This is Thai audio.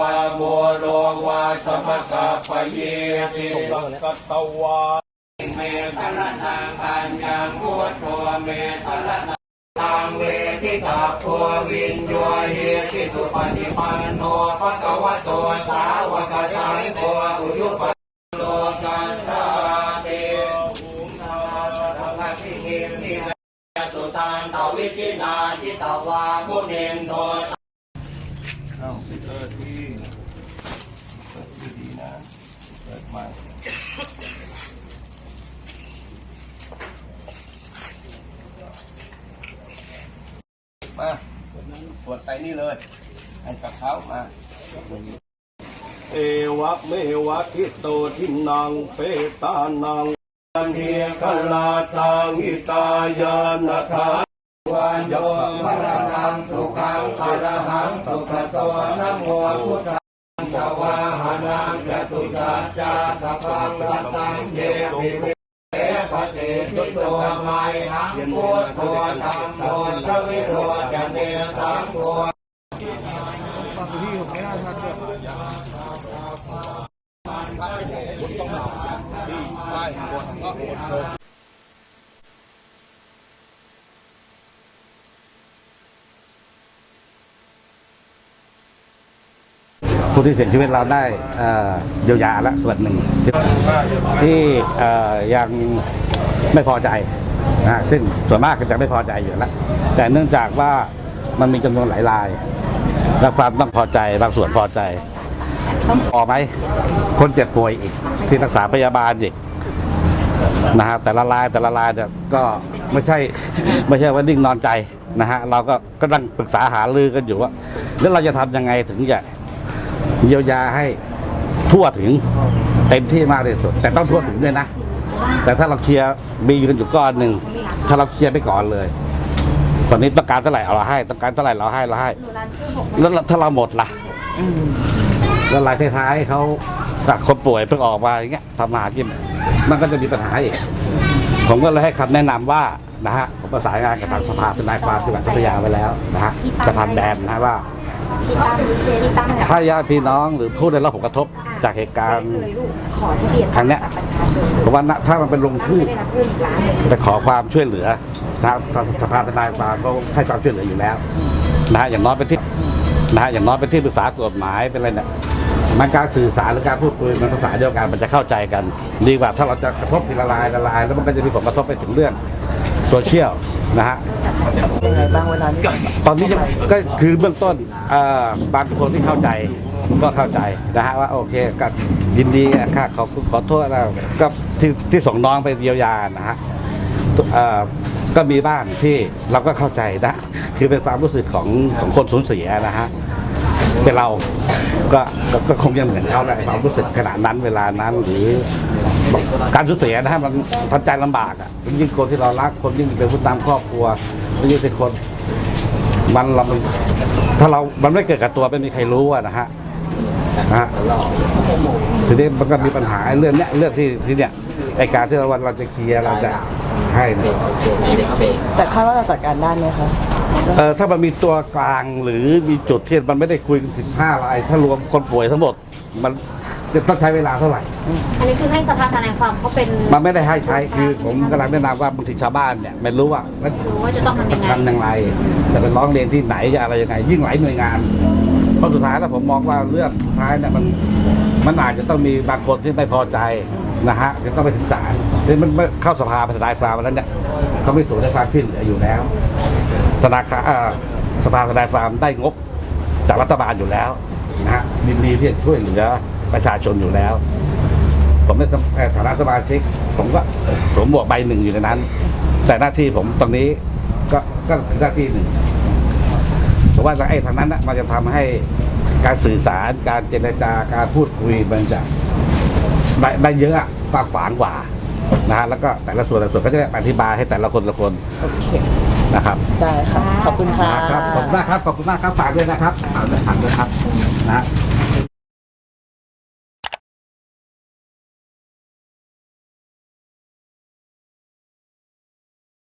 วะโมโลวาสมกะปะเยติสังกัตวาเมตระนังปัญญังพุทโธเมตระนังทางเวทิตาโพวินโยเฮติสุปฏิปันโนภะคะวะโตสาวกสังโฆอุยุปโลกัสสะเตภูมิธรรมะทิเกมิสุตังตวิจินาทิตวามุเนนโทเอ้าปิดเออที่เปิดดีๆนะเปิดใหม่ มาตรวจใส่นี่เลยให้กับเขามาเอวะเมวะทิโตทินังเปตานังอันเทียกลาตังอิตายานาคาวันโยมรณังสุขังอรหังสุขโตนะโมพุทธังสวาหานังจตุสัจจาสัพพังรัตตังเยปิวิเติทิโตไมหังพุทโธธรรมโมสวิโรจเนสังโฆ ผู้ที่เสียชีวิตเราได้เยียวยาและส่วนหนึ่ง ที่ยังไม่พอใจนะซึ่งส่วนมากก็จะไม่พอใจอยู่แล้วแต่เนื่องจากว่ามันมีจำนวนหลายราย และความต้องพอใจบางส่วนพอใจพอไหมคนเจ็บป่วยอีก ที่รักษาพยาบาลอีกนะฮะแต่ละรายแต่ละรายเนี่ยก็ไม่ใช่ไม่ใช่ว่านิ่งนอนใจนะฮะเราก็ก็ตั้งปรึกษาหารือกันอยู่ว่า แล้วเราจะทำยังไงถึงจะ เยียวยาให้ทั่วถึงเต็มที่มากที่สุด แต่ต้องทั่วถึงด้วยนะ แต่ถ้าเราเคลียร์มีอยู่กันอยู่ก้อนหนึ่งถ้าเราเคลียร์ไปก่อนเลยตอนนี้ต้องการเท่าไหร่เราให้ต้องการเท่าไหร่เราให้เราให้ แล้วถ้าเราหมดล่ะแล้วรายท้ายๆเขาจากคนป่วยเพิ่งออกมาอย่างเงี้ยทำมาหากินมันก็จะมีปัญหาอีกผมก็เลยให้คำแนะนำว่านะฮะผมประสานงานกับทางสภาทนายความจังหวัดพัทยาไว้แล้วนะฮะจะทำแบนนะว่า พี่ตั้มพี่ตั้มเนี่ยถ้าญาติพี่น้องหรือผู้ได้รับผลกระทบจากเหตุการณ์เลยลูกขอที่เรียนครั้งเนี้ยบัตรประชาชนผมว่าณถ้ามันเป็นลงชื่อไม่ได้รับเพิ่มอีกล้านหนึ่ง จะขอความช่วยเหลือนะครับทางสภาทนายความก็ให้ความช่วยเหลืออยู่แล้วนะฮะอย่างน้อยเป็นที่นะฮะอย่างน้อยเป็นที่ปรึกษากฎหมายเป็นอะไรเนี่ยมันการสื่อสารหรือการพูดคุยมันภาษาเดียวกันมันจะเข้าใจกัน ดีกว่าถ้าเราจะกระทบทีละลายละลาย แล้วมันก็จะมีผลกระทบไปถึงเรื่องโซเชียล นะฮะยังไงบ้างเวลานี้ตอนนี้ยังก็คือเบื้องต้นเอ่อบางคนที่เข้าใจก็เข้าใจนะฮะว่าโอเคก็ยินดีค่ะขอขอโทษแล้วก็ที่ที่ส่งน้องไปเยียวยานะฮะเอ่อก็มีบ้างที่เราก็เข้าใจนะคือเป็นความรู้สึกของของคนสูญเสียนะฮะเป็นเราก็ก็ก็คงยังเหมือนเขาแหละความรู้สึกขณะนั้นเวลานั้นหรือ การสูญเสียนะฮะมันทำใจลำบากอะยิ่งคนที่เรารักคนยิ่งเป็นผู้นำครอบครัวยิ่งเป็นคน มันเรามันถ้าเรา มันไม่เกิดกับตัวไม่มีใครรู้อะนะฮะนะฮะทีนี้มันก็มีปัญหาไอ้เรื่องเนี้ยเรื่องที่ที่เนี้ยไอการที่เราวันเราจะเคลียร์เราจะให้เนี่ย แต่คาดว่าจะจัดการได้ไหมคะ เออถ้ามันมีตัวกลางหรือมีจุดที่มันไม่ได้คุยกันสิบห้าราย ถ้ารวมคนป่วยทั้งหมด มันจะต้องใช้เวลาเท่าไหร่ อันนี้คือให้สภาทนายความเขาเป็นมันไม่ได้ให้ใช้คือผมกำลังแนะนำว่าบางทีชาวบ้านเนี่ยไม่รู้ว่ารู้ว่าจะต้องทำยังไงทำอย่างไรจะไปร้องเรียนที่ไหนจะอะไรยังไง ยิ่งหลายหน่วยงานเพราะสุดท้ายแล้วผมมองว่าเรื่องสุดท้ายเนี่ยมันมันอาจจะต้องมีบางคนที่ไม่พอใจนะฮะจะต้องไปถึงศาลที่มันมันเข้าสภาไปทนายความแล้วเนี่ยเขาไม่สูญในความช่วยเหลืออยู่แล้วธนาคารเอ่อสภาทนายความได้งบจากรัฐบาลอยู่แล้ว นะฮะยินดีที่จะช่วยเหลือประชาชนอยู่แล้ว ผมในฐานะสมาชิก ผมก็สวมหมวกใบหนึ่งอยู่ในนั้น แต่หน้าที่ผมตรงนี้ก็ก็คือหน้าที่หนึ่งแต่ว่าไอ้ทางนั้นนะมันจะทำให้การสื่อสารการเจรจาการพูดคุยมันจะได้ได้เยอะอะกว้างขวางกว่านะฮะแล้วก็แต่ละส่วนแต่ละส่วนก็จะอธิบายให้แต่ละคนละคน โอเค นะครับ ได้ค่ะ ขอบคุณค่ะ ครับขอบคุณมากครับขอบคุณมากครับฝากด้วยนะครับฝากด้วยครับนะ